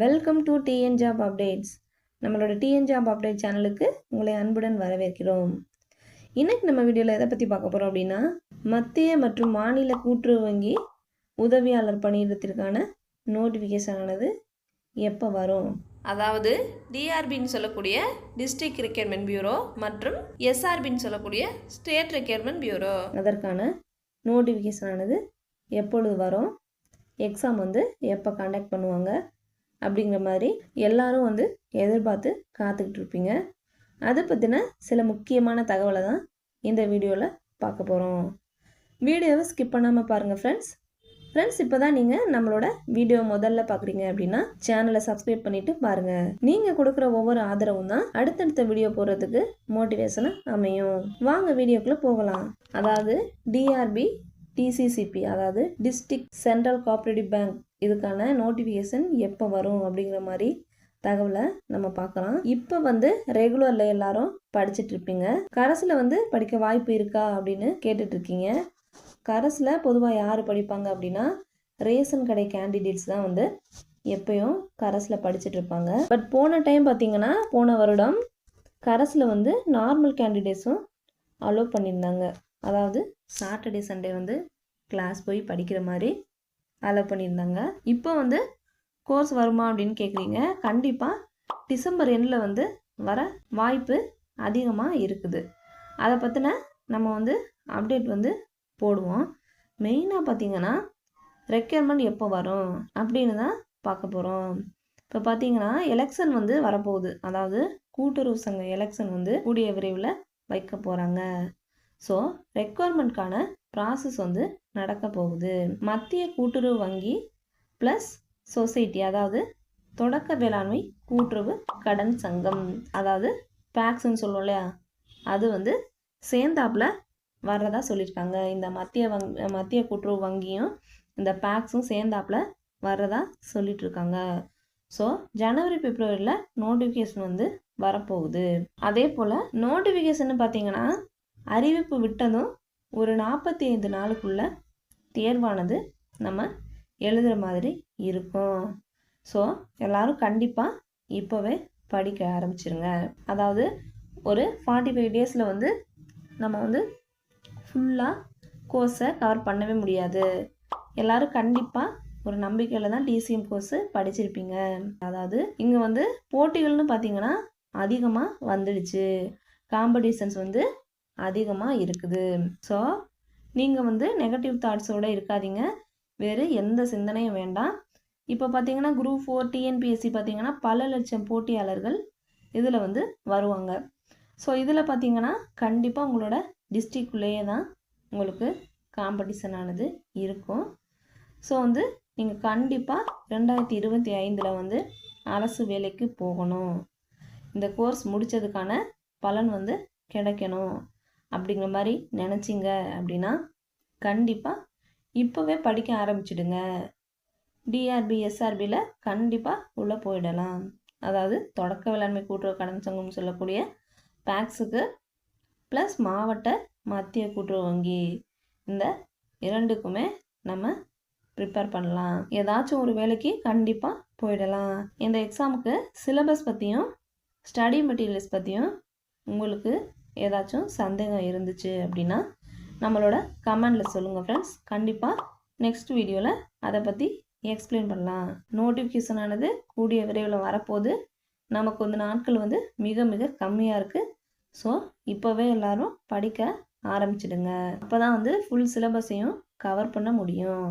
Welcome to TN job updates நம்மளோட TN job update சேனலுக்கு உங்களை அன்புடன் வரவேற்கிறோம். இன்னைக்கு நம்ம வீடியோவில் எதை பற்றி பார்க்க போகிறோம் அப்படின்னா மத்திய மற்றும் மாநில கூட்டுறவு வங்கி உதவியாளர் பணியிடத்திற்கான நோட்டிஃபிகேஷன் ஆனது எப்போ வரும்? அதாவது டிஆர்பின்னு சொல்லக்கூடிய டிஸ்ட்ரிக்ட் ரெக்யர்மெண்ட் பியூரோ மற்றும் எஸ்ஆர்பின்னு சொல்லக்கூடிய ஸ்டேட் ரெக்யர்மெண்ட் பியூரோ அதற்கான நோட்டிஃபிகேஷன் ஆனது எப்பொழுது வரும்? எக்ஸாம் வந்து எப்போ கண்டக்ட் பண்ணுவாங்க? அப்படிங்கிற மாதிரி எல்லாரும் வந்து எதிர்பார்த்து காத்துக்கிட்டு இருப்பீங்க அதை பற்றின சில முக்கியமான தகவலை தான் இந்த வீடியோவில் பார்க்க போகிறோம் வீடியோவை ஸ்கிப் பண்ணாமல் பாருங்கள் ஃப்ரெண்ட்ஸ் ஃப்ரெண்ட்ஸ் இப்போ தான் நீங்கள் நம்மளோட வீடியோ முதல்ல பார்க்குறீங்க அப்படின்னா சேனலை சப்ஸ்கிரைப் பண்ணிவிட்டு பாருங்கள் நீங்கள் கொடுக்குற ஒவ்வொரு ஆதரவும் தான் அடுத்தடுத்த வீடியோ போடுறதுக்கு மோட்டிவேஷனாக அமையும். வாங்க வீடியோக்குள்ளே போகலாம். அதாவது டிஆர்பி டிசிசிபி அதாவது டிஸ்ட்ரிக்ட் சென்ட்ரல் கோஆப்ரேட்டிவ் பேங்க் இதுக்கான நோட்டிஃபிகேஷன் எப்போ வரும் அப்படிங்கிற மாதிரி தகவலை நம்ம பார்க்கலாம். இப்போ வந்து ரெகுலரில் எல்லாரும் படிச்சுட்டு இருப்பீங்க. கரஸில் வந்து படிக்க வாய்ப்பு இருக்கா அப்படின்னு கேட்டுட்டு இருக்கீங்க. கரஸில் பொதுவாக யார் படிப்பாங்க அப்படின்னா ரேஷன் கடை கேண்டிடேட்ஸ் தான் வந்து எப்பயும் கரஸில் படிச்சுட்டு இருப்பாங்க. பட் போன டைம் பார்த்தீங்கன்னா போன வருடம் கரஸில் வந்து நார்மல் கேண்டிடேட்ஸும் அலோவ் பண்ணியிருந்தாங்க. அதாவது சாட்டர்டே சண்டே வந்து கிளாஸ் போய் படிக்கிற மாதிரி அலோவ் பண்ணியிருந்தாங்க. இப்போ வந்து கோர்ஸ் வருமா அப்படின்னு கேட்குறீங்க கண்டிப்பாக டிசம்பர் எண்டில் வந்து வர வாய்ப்பு அதிகமாக இருக்குது. அதை பற்றின நம்ம வந்து அப்டேட் வந்து போடுவோம். மெயினாக பார்த்தீங்கன்னா ரெக்யர்மெண்ட் எப்போ வரும் அப்படின்னு தான் பார்க்க போகிறோம் இப்போ பார்த்தீங்கன்னா எலெக்ஷன் வந்து வரப்போகுது. அதாவது கூட்டுறவு சங்க எலெக்ஷன் வந்து கூடிய விரைவில் வைக்க போகிறாங்க ஸோ ரெக்குவயர்மெண்ட்கான ப்ராசஸ் வந்து நடக்க போகுது. மத்திய கூட்டுறவு வங்கி ப்ளஸ் சொசைட்டி அதாவது தொடக்க வேளாண்மை கூட்டுறவு கடன் சங்கம் அதாவது பேக்ஸ்ன்னு சொல்லுவோம் இல்லையா? அது வந்து சேர்ந்தாப்புல வர்றதா சொல்லியிருக்காங்க. இந்த மத்திய வங் மத்திய கூட்டுறவு வங்கியும் இந்த பேக்ஸும் சேர்ந்தாப்புல வர்றதா சொல்லிட்டு இருக்காங்க ஸோ ஜனவரி பிப்ரவரியில் நோட்டிஃபிகேஷன் வந்து வரப்போகுது. அதே போல் நோட்டிஃபிகேஷன் பார்த்தீங்கன்னா அறிவிப்பு விட்டதும் ஒரு நாற்பத்தி ஐந்து நாளுக்குள்ள தேர்வானது நம்ம எழுதுகிற மாதிரி இருக்கும். ஸோ எல்லாரும் கண்டிப்பாக இப்போவே படிக்க ஆரம்பிச்சிருங்க. அதாவது ஒரு ஃபார்ட்டி ஃபைவ் டேஸில் வந்து நம்ம வந்து ஃபுல்லாக கோர்ஸை கவர் பண்ணவே முடியாது. எல்லோரும் கண்டிப்பாக ஒரு நம்பிக்கையில் தான் டிசிஎம் கோர்ஸு படிச்சிருப்பீங்க. அதாவது இங்கே வந்து போட்டிகள்னு பார்த்தீங்கன்னா அதிகமாக வந்துடுச்சு. காம்படிஷன்ஸ் வந்து அதிகமாக இருக்குது. ஸோ நீங்கள் வந்து நெகட்டிவ் தாட்ஸோடு இருக்காதீங்க. வேறு எந்த சிந்தனையும் வேண்டாம். இப்போ பார்த்தீங்கன்னா குரூப் ஃபோர் டிஎன்பிஎஸ்சி பார்த்தீங்கன்னா பல லட்சம் போட்டியாளர்கள் இதில் வந்து வருவாங்க. ஸோ இதில் பார்த்தீங்கன்னா கண்டிப்பாக உங்களோட டிஸ்ட்ரிக்குள்ளேயே தான் உங்களுக்கு காம்படிஷன் ஆனது இருக்கும். ஸோ வந்து நீங்கள் கண்டிப்பாக ரெண்டாயிரத்தி இருபத்தி ஐந்தில் வந்து அரசு வேலைக்கு போகணும். இந்த கோர்ஸ் முடித்ததுக்கான பலன் வந்து கிடைக்கணும். அப்படிங்கிற மாதிரி நினச்சிங்க அப்படின்னா கண்டிப்பாக இப்போவே படிக்க ஆரம்பிச்சிடுங்க. டிஆர்பி எஸ்ஆர்பியில் கண்டிப்பாக உள்ளே போயிடலாம். அதாவது தொடக்க வேளாண்மை கூட்டுறவு கடன் சங்கம் சொல்லக்கூடிய பேக்ஸுக்கு ப்ளஸ் மாவட்ட மத்திய கூட்டுறவு வங்கி. இந்த இரண்டுக்குமே நம்ம ப்ரிப்பேர் பண்ணலாம். ஏதாச்சும் ஒரு வேலைக்கு கண்டிப்பாக போயிடலாம். இந்த எக்ஸாமுக்கு சிலபஸ் பற்றியும் ஸ்டடி மெட்டீரியல்ஸ் பற்றியும் உங்களுக்கு ஏதாச்சும் சந்தேகம் இருந்துச்சு அப்படின்னா நம்மளோட கமெண்டில் சொல்லுங்கள் ஃப்ரெண்ட்ஸ் கண்டிப்பாக நெக்ஸ்ட் வீடியோவில் அதை பற்றி எக்ஸ்பிளைன் பண்ணலாம். நோட்டிஃபிகேஷன் ஆனது கூடிய விரைவில் வரப்போகுது. நமக்கு வந்து நாட்கள் வந்து மிக மிக கம்மியாக இருக்குது ஸோ இப்போவே எல்லோரும் படிக்க ஆரம்பிச்சிடுங்க. அப்போ தான் வந்து ஃபுல் சிலபஸையும் கவர் பண்ண முடியும்.